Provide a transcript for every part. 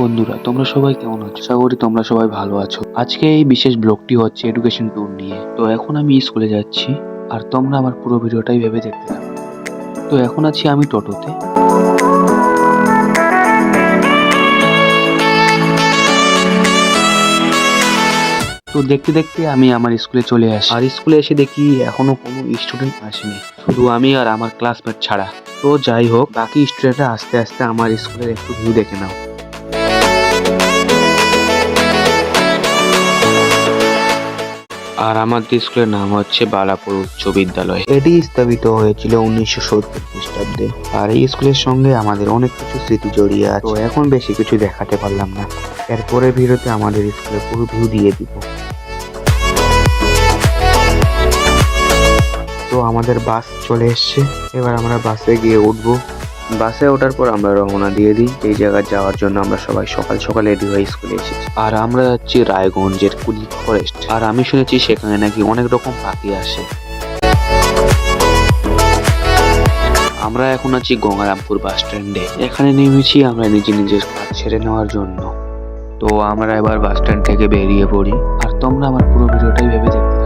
বন্ধুরা, তোমরা সবাই কেমন আছো? আশা করি তোমরা সবাই ভালো আছো। আজকে এই বিশেষ ব্লগটি হচ্ছে এডুকেশন ট্যুর নিয়ে। তো এখন আমি স্কুলে যাচ্ছি, আর তোমরা আমার পুরো ভিডিওটাই ভেবে দেখতে থাকো। তো এখন আছি আমি টোটোতে। তো দেখতে দেখতে আমি আমার স্কুলে চলে আসি। আর স্কুলে এসে দেখি এখনও কোনো স্টুডেন্ট আসেনি। শুধু আমি আর আমার ক্লাসমেট ছাড়া। তো যাই হোক, বাকি স্টুডেন্টরা আস্তে আস্তে আমার স্কুলের একটু ভিউ দেখে নাও। আর আমাদের স্কুলের নাম হচ্ছে বালাপুর উচ্চ বিদ্যালয়। এটি স্থাপিত হয়েছিল উনিশশো সত্তর খ্রিস্টাব্দে। আর এই স্কুলের সঙ্গে আমাদের অনেক কিছু স্মৃতি জড়িয়ে আছে। তো এখন বেশি কিছু দেখাতে পারলাম না। এরপরে ভিডিওতে আমাদের স্কুলের পুরো ভিউ দিয়ে দিব। তো আমাদের বাস চলে এসছে। এবার আমরা বাসে গিয়ে উঠবো। বাসে ওঠার পর আমরা রওনা দিয়ে দিই। এই জায়গায় যাওয়ার জন্য আমরা সবাই সকাল সকাল রেডি হয়ে স্কুলে এসেছি। আর আমরা যাচ্ছি রায়গঞ্জের কুলি ফরেস্ট আর আমি শুনেছি সেখানে নাকি অনেক রকম পাখি আসে। আমরা এখন আছি গঙ্গারামপুর বাস স্ট্যান্ডে এখানে নেমেছি আমরা নিজে নিজের কাজ ছেড়ে নেওয়ার জন্য। তো আমরা এবার বাস স্ট্যান্ড থেকে বেরিয়ে পড়ি। আর তোমরা আমার পুরো ভিডিওটাই ভেবে দেখতে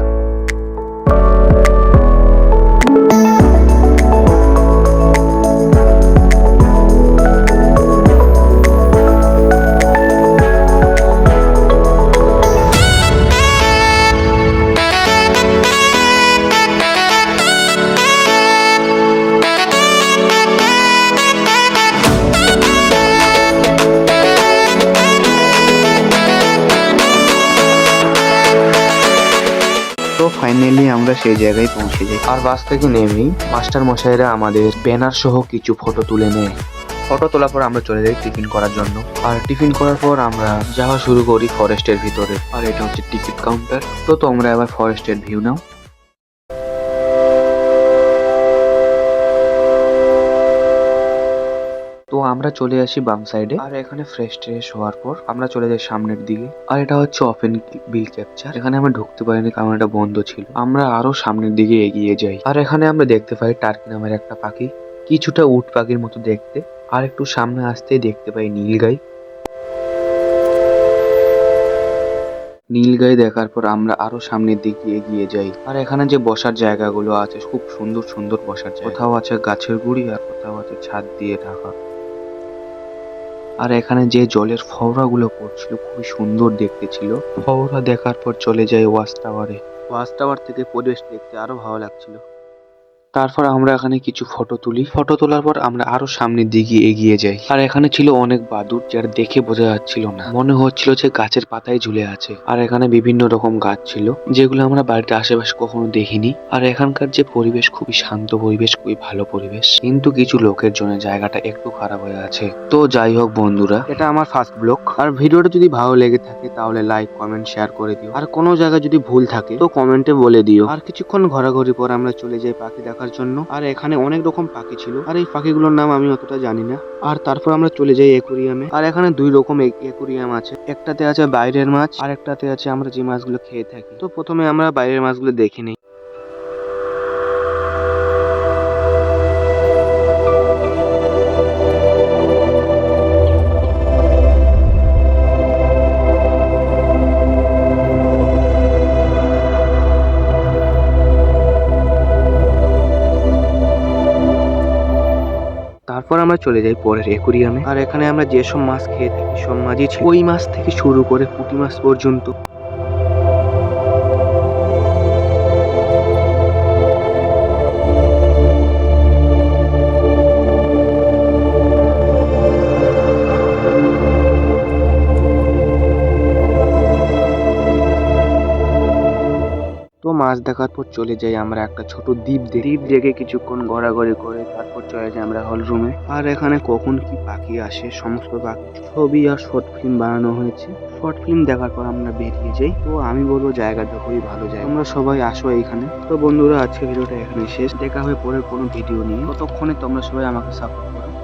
ফাইনালি আমরা সেই জায়গায় পৌঁছে যাই। আর বাস থেকে নেমেই মাস্টার মশাইরা আমাদের ব্যানার সহ কিছু ফটো তুলে নেয়। ফটো তোলার পর আমরা চলে যাই টিফিন করার জন্য। আর টিফিন করার পর আমরা যাওয়া শুরু করি ফরেস্টের ভিতরে। আর এটা হচ্ছে টিকিট কাউন্টার তো তোমরা এবার ফরেস্টের ভিউ নাও। তো আমরা চলে আসি বাম সাইডে আর এখানে ফ্রেশ ট্রেশ হওয়ার পর আমরা চলে যাই সামনের দিকে। আর এটা হচ্ছে ওপেন বিল ক্যাপচার এখানে আমরা ঢুকতে পারিনি কারণ এটা বন্ধ ছিল। আমরা আরও সামনের দিকে এগিয়ে যাই। আর এখানে আমরা দেখতে পাই টার্কি নামের একটা পাখি। কিছুটা উট পাখির মতো দেখতে। আর একটু সামনে আসতেই দেখতে পাই নীলগাই নীলগাই দেখার পর আমরা আরও সামনের দিকে এগিয়ে যাই। আর এখানে যে বসার জায়গাগুলো আছে, খুব সুন্দর সুন্দর বসার জায়গা। কোথাও আছে গাছের গুড়ি আর কোথাও আছে ছাদ দিয়ে ঢাকা। আর এখানে যে জলের ফওয়ারাগুলো পড়ছিল খুবই সুন্দর দেখতে ছিল। ফোয়ারা দেখার পর চলে যাই ওয়াচ টাওয়ারে। ওয়াচ টাওয়ার থেকে পরিবেশ দেখতে আরও ভালো লাগছিল। তারপর আমরা এখানে কিছু ফটো তুলি। ফটো তোলার পর আমরা আরও সামনের দিকে এগিয়ে যাই। আর এখানে ছিল অনেক বাদুর যার দেখে বোঝা যাচ্ছিল না। মনে হচ্ছিল যে গাছের পাতায় ঝুলে আছে। আর এখানে বিভিন্ন রকম গাছ ছিল, যেগুলো আমরা বাড়িতে আশেপাশে কখনো দেখিনি। আর এখানকার যে পরিবেশ খুবই শান্ত পরিবেশ, খুবই ভালো পরিবেশ। কিন্তু কিছু লোকের জন্য জায়গাটা একটু খারাপ হয়ে আছে। তো যাই হোক বন্ধুরা, এটা আমার ফার্স্ট ব্লগ আর ভিডিওটা যদি ভালো লেগে থাকে, তাহলে লাইক কমেন্ট শেয়ার করে দিও। আর কোনো জায়গায় যদি ভুল থাকে, তো কমেন্টে বলে দিও। আর কিছুক্ষণ ঘোরাঘুরি পর আমরা চলে যাই পাখি দেখার জন্য। আর এখানে অনেক রকম পাখি ছিল। আর এই পাখিগুলোর নাম আমি অতটা জানি না। আর তারপর আমরা চলে যাই একুরিয়ামে আর এখানে দুই রকম একুরিয়াম আছে। একটাতে আছে বাইরের মাছ আর একটাতে আছে আমরা যে মাছগুলো খেয়ে থাকি। তো প্রথমে আমরা বাইরের মাছগুলো দেখে নিই। তারপর আমরা চলে যাই পরের একুরিয়ামে। আর এখানে আমরা যেসব মাছ খেয়ে থাকি, সব মাছই ছিল। ওই মাছ থেকে শুরু করে পুঁটি মাছ পর্যন্ত। তো মাছ দেখার পর চলে যাই আমরা একটা ছোট দ্বীপ দ্বীপ দেখে কিছুক্ষণ ঘোরাঘুরি করে তারপর চলে যাই আমরা হল রুমে আর এখানে কখন কি পাখি আসে সমস্ত পাখি ছবি আর শর্ট ফিল্ম বানানো হয়েছে। শর্ট ফিল্ম দেখার পর আমরা বেরিয়ে যাই। তো আমি বলব জায়গাটা খুবই ভালো জায়গা। তোমরা সবাই আসো এখানে। তো বন্ধুরা, আজকে ভিডিওটা এখানে শেষ। দেখা হবে পরের কোনো ভিডিও নিয়ে। ততক্ষণে তোমরা সবাই আমাকে সাপোর্ট করো।